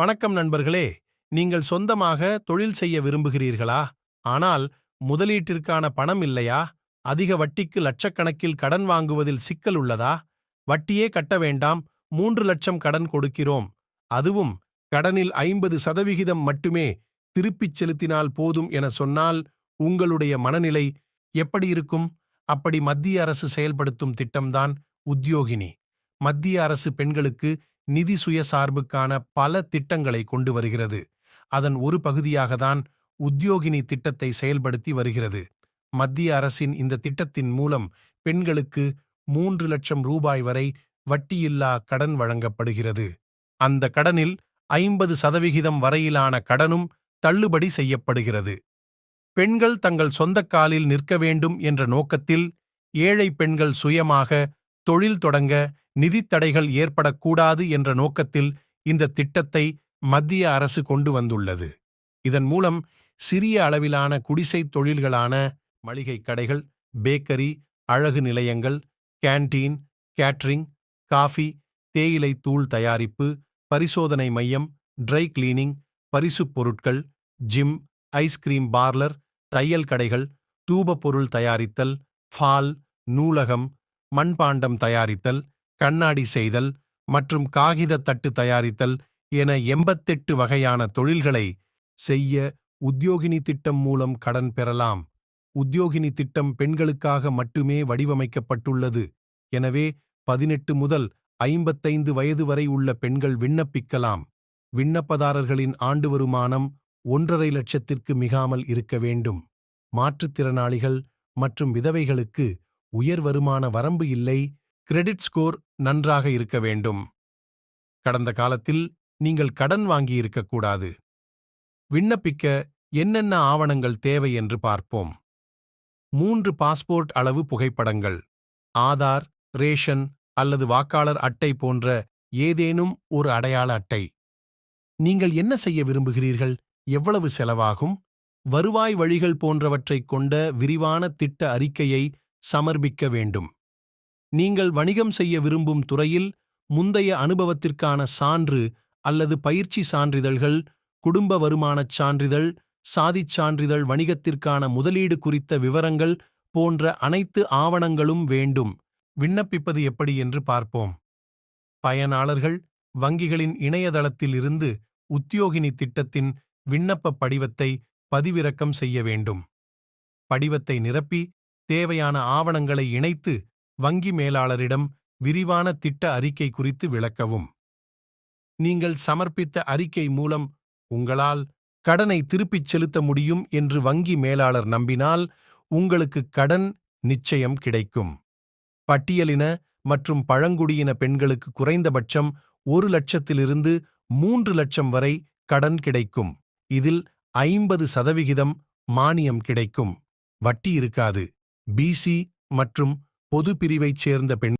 வணக்கம் நண்பர்களே. நீங்கள் சொந்தமாக தொழில் செய்ய விரும்புகிறீர்களா? ஆனால் முதலீட்டிற்கான பணம் இல்லையா? அதிக வட்டிக்கு லட்சக்கணக்கில் கடன் வாங்குவதில் சிக்கல் உள்ளதா? வட்டியே கட்ட வேண்டாம் மூன்று லட்சம் கடன் கொடுக்கிறோம். அதுவும் கடனில் ஐம்பது சதவிகிதம் மட்டுமே திருப்பிச் செலுத்தினால் போதும் என சொன்னால் உங்களுடைய மனநிலை எப்படி இருக்கும்? அப்படி மத்திய அரசு செயல்படுத்தும் திட்டம்தான் உத்தியோகினி. மத்திய அரசு பெண்களுக்கு நிதி சுயசார்புக்கான பல திட்டங்களை கொண்டு வருகிறது. அதன் ஒரு பகுதியாக தான் திட்டத்தை செயல்படுத்தி வருகிறது. மத்திய அரசின் இந்த திட்டத்தின் மூலம் பெண்களுக்கு மூன்று லட்சம் ரூபாய் வரை வட்டியில்லா கடன் வழங்கப்படுகிறது. அந்த கடனில் ஐம்பது சதவிகிதம் வரையிலான கடனும் தள்ளுபடி செய்யப்படுகிறது. பெண்கள் தங்கள் சொந்த காலில் நிற்க வேண்டும் என்ற நோக்கத்தில் ஏழை பெண்கள் சுயமாக தொழில் தொடங்க நிதித் தடைகள் ஏற்படக்கூடாது என்ற நோக்கத்தில் இந்த திட்டத்தை மத்திய அரசு கொண்டு வந்துள்ளது. இதன் மூலம் சிறிய அளவிலான குடிசைத் தொழில்களான மளிகை கடைகள் பேக்கரி அழகு நிலையங்கள் கேண்டீன் கேட்ரிங் காஃபி தேயிலை தூள் தயாரிப்பு பரிசோதனை மையம் ட்ரை கிளீனிங் பரிசுப் பொருட்கள் ஜிம் ஐஸ்கிரீம் பார்லர் தையல் கடைகள் தூபப்பொருள் தயாரித்தல் ஃபால் நூலகம் மண்பாண்டம் தயாரித்தல் கண்ணாடி செய்தல் மற்றும் காகிதத் தட்டு தயாரித்தல் என எண்பத்தெட்டு வகையான தொழில்களை செய்ய உத்தியோகினி திட்டம் மூலம் கடன் பெறலாம். உத்தியோகினி திட்டம் பெண்களுக்காக மட்டுமே வடிவமைக்கப்பட்டுள்ளது. எனவே பதினெட்டு முதல் ஐம்பத்தைந்து வயது வரை உள்ள பெண்கள் விண்ணப்பிக்கலாம். விண்ணப்பதாரர்களின் ஆண்டு வருமானம் ஒன்றரை லட்சத்திற்கு மிகாமல் இருக்க வேண்டும். மாற்றுத்திறனாளிகள் மற்றும் விதவைகளுக்கு உயர் வருமான வரம்பு இல்லை கிரெடிட் ஸ்கோர் நன்றாக இருக்க வேண்டும். கடந்த காலத்தில் நீங்கள் கடன் வாங்கியிருக்கக்கூடாது விண்ணப்பிக்க என்னென்ன ஆவணங்கள் தேவை என்று பார்ப்போம். மூன்று பாஸ்போர்ட் அளவு புகைப்படங்கள் ஆதார் ரேஷன் அல்லது வாக்காளர் அட்டை போன்ற ஏதேனும் ஒரு அடையாள அட்டை. நீங்கள் என்ன செய்ய விரும்புகிறீர்கள்? எவ்வளவு செலவாகும்? வருவாய் வழிகள் போன்றவற்றைக் கொண்ட விரிவான திட்ட அறிக்கையை சமர்ப்பிக்க வேண்டும். நீங்கள் வணிகம் செய்ய விரும்பும் துறையில் முந்தைய அனுபவத்திற்கான சான்று அல்லது பயிற்சி சான்றிதழ்கள் குடும்ப வருமானச் சான்றிதழ் சாதிச் சான்றிதழ் வணிகத்திற்கான முதலீடு குறித்த விவரங்கள் போன்ற அனைத்து ஆவணங்களும் வேண்டும். விண்ணப்பிப்பது எப்படி என்று பார்ப்போம். பயனாளர்கள் வங்கிகளின் இணையதளத்தில் இருந்து உத்தியோகினி திட்டத்தின் விண்ணப்ப படிவத்தை பதிவிறக்கம் செய்ய வேண்டும். படிவத்தை நிரப்பி தேவையான ஆவணங்களை இணைத்து வங்கி மேலாளரிடம் விரிவான திட்ட அறிக்கை குறித்து விளக்கவும். நீங்கள் சமர்ப்பித்த அறிக்கை மூலம் உங்களால் கடனை திருப்பிச் செலுத்த முடியும் என்று வங்கி மேலாளர் நம்பினால் உங்களுக்கு கடன் நிச்சயம் கிடைக்கும். பட்டியலின மற்றும் பழங்குடியின பெண்களுக்கு குறைந்தபட்சம் ஒரு லட்சத்திலிருந்து மூன்று லட்சம் வரை கடன் கிடைக்கும். இதில் ஐம்பது சதவிகிதம் மானியம் கிடைக்கும். வட்டி இருக்காது. பிசி மற்றும் பொது பிரிவைச் சேர்ந்த பெண்